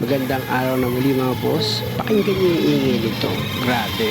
Magandang araw na muli mga boss. Pakinggan niyo yung ingay nito. Grabe.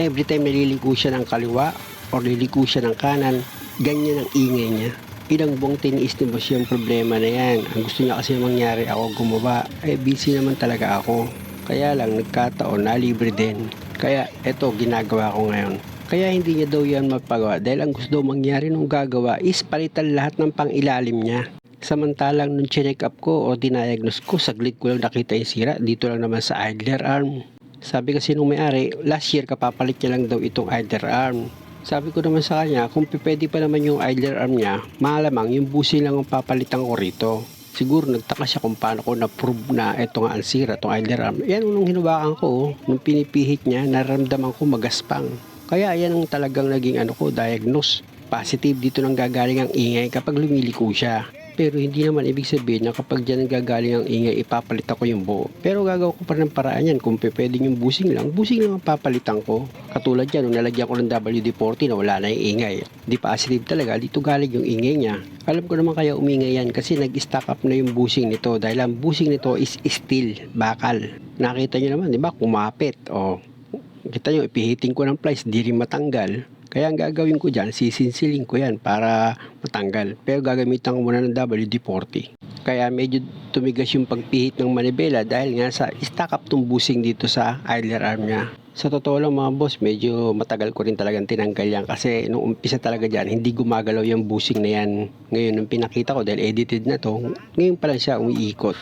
Every time naliliko siya ng kaliwa or liliko siya ng kanan, ganyan ang ingay niya. Ilang buong tiniis ni boss yung problema na yan. Ang gusto niya kasi mangyari ako gumawa. Eh busy naman talaga ako. Kaya lang nagkataon na libre din. Kaya eto ginagawa ko ngayon. Kaya hindi niya daw yan mapagawa dahil ang gusto mangyari nung gagawa is palitan lahat ng pangilalim niya. Samantalang nung check up ko o dinayagnos ko, saglit ko lang nakita yung sira dito lang naman sa idler arm. Sabi kasi nung may-ari, last year kapapalit niya lang daw itong idler arm. Sabi ko naman sa kanya, kung pwede pa naman yung idler arm niya, malamang yung busi lang ang papalitan ko rito. Siguro nagtaka siya kung paano ko na-prove na ito nga ang sira, itong idler arm. Yan nung hinubakan ko, oh, nung pinipihit niya, naramdaman ko magaspang. Kaya yan ang talagang naging ano ko, diagnose. Positive dito nang gagaling ang ingay kapag lumiliko siya. Pero hindi naman ibig sabihin na kapag dyan ang gagaling ang ingay, ipapalit ako yung buo. Pero gagawa ko pa ng paraan yan. Kung pwede yung busing lang, busing lang ang papalitan ko. Katulad yan, nung nalagyan ko ng WD-40 na wala na yung ingay. Di positive talaga, dito galing yung ingay niya. Alam ko naman kaya umingay yan kasi nag-stack up na yung busing nito dahil ang busing nito is steel, bakal. Nakita nyo naman, di ba, kumapit. O, kita nyo, ipihitin ko ng plies, di rin matanggal. Kaya ang gagawin ko dyan, sisinsilin ko yan para matanggal. Pero gagamitan ko muna ng WD-40. Kaya medyo tumigas yung pagpihit ng manibela dahil nga sa stack up tong busing dito sa idler arm niya. Sa totoo lang mga boss, medyo matagal ko rin talagang tinanggal yan kasi nung umpisa talaga dyan, hindi gumagalaw yung busing na yan. Ngayon, nung pinakita ko dahil edited na to, ngayon pa lang siya umiikot.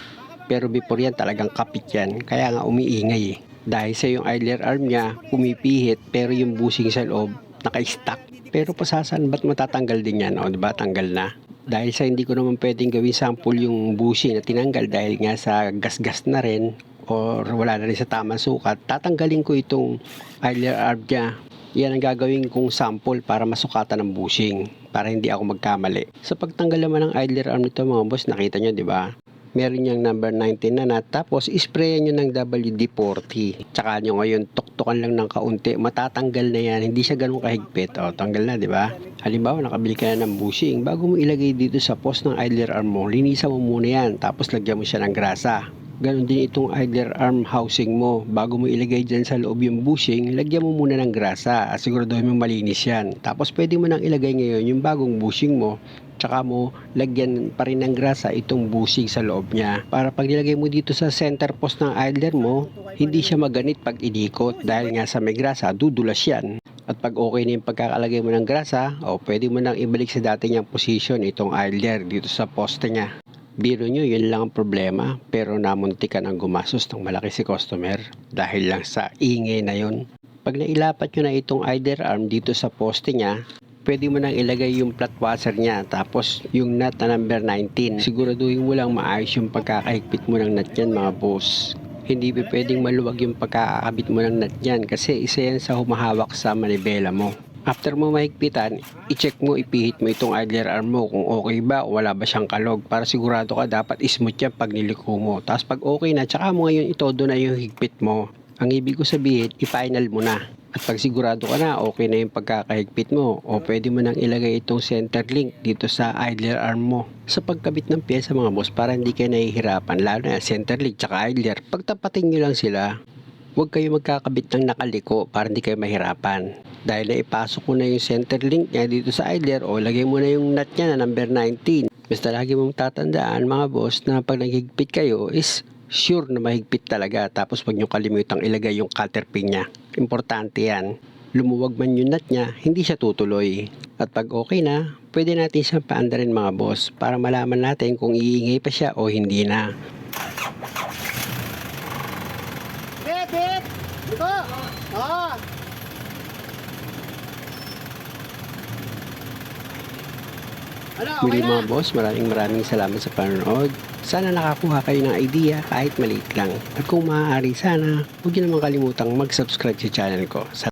Pero before yan talagang kapit yan, kaya nga umiingay eh. Dahil sa yung idler arm niya, pumipihit pero yung busing sa loob, naka-stack. Pero pasasan, ba't matatanggal din yan? O, di ba? Tanggal na. Dahil sa hindi ko naman pwedeng gawin sample yung bushing na tinanggal dahil nga sa gas-gas na rin or wala na rin sa tamang sukat, tatanggalin ko itong idler arm niya. Yan ang gagawin kong sample para masukatan ng bushing para hindi ako magkamali. Sa pagtanggal naman ng idler arm nito mga boss, nakita nyo di ba? Meron niyang number 19 na na tapos isprayan niyo ng WD-40 tsaka nyo ngayon tuktukan lang ng kaunti matatanggal na yan hindi siya ganun kahigpit o tanggal na di ba halimbawa nakabili ka na ng bushing bago mo ilagay dito sa post ng idler arm mo linisan mo muna yan tapos lagyan mo siya ng grasa Ganon din itong idler arm housing mo. Bago mo ilagay dyan sa loob yung bushing, lagyan mo muna ng grasa. Asiguraduhin mo malinis yan. Tapos pwede mo nang ilagay ngayon yung bagong bushing mo. Tsaka mo lagyan pa rin ng grasa itong bushing sa loob niya. Para pag nilagay mo dito sa center post ng idler mo, hindi siya maganit pag inikot. Dahil nga sa may grasa, dudulas yan. At pag okay na yung pagkakalagay mo ng grasa, o pwede mo nang ibalik sa dati niyang position itong idler dito sa poste niya. Biro nyo, yun lang ang problema. Pero namuntikan ang gumasos ng malaki si customer dahil lang sa ingay na yun. Pag nailapat nyo na itong idler arm dito sa poste niya, pwede mo nang ilagay yung flat washer niya tapos yung nut na number 19. Siguraduhin mo lang maayos yung pagkakahigpit mo ng nut yan mga boss. Hindi pa pwedeng maluwag yung pagkakabit mo ng nut yan kasi isa yan sa humahawak sa manibela mo. After mo mahigpitan, i-check mo, ipihit mo itong idler arm mo kung okay ba o wala ba siyang kalog para sigurado ka dapat smooth yan pag niliko mo. Tapos pag okay na, tsaka mo ngayon itodo na yung higpit mo. Ang ibig ko sabihin, i-final mo na. At pag sigurado ka na, okay na yung pagkakahigpit mo o pwede mo nang ilagay itong center link dito sa idler arm mo. Sa pagkabit ng pyesa mga boss, para hindi kayo nahihirapan, lalo na center link tsaka idler, pagtapatin nyo lang sila, huwag kayo magkakabit ng nakaliko para hindi kayo mahirapan. Dahil na ipasok mo na yung center link niya dito sa idler o lagay mo na yung nut niya na number 19. Basta lagi mong tatandaan mga boss na pag naghigpit kayo is sure na mahigpit talaga tapos wag nyo kalimutang ilagay yung cutter pin niya. Importante yan. Lumuwag man yung nut niya, hindi siya tutuloy. At pag okay na, pwede natin siyang paandarin mga boss para malaman natin kung iingay pa siya o hindi na. Bit, bit! Ito! Oo! Ano, okay Muli mga boss, maraming maraming salamat sa panonood. Sana nakakuha kayo ng idea kahit maliit lang. At kung maaari sana, huwag niyo naman kalimutang mag-subscribe sa channel ko.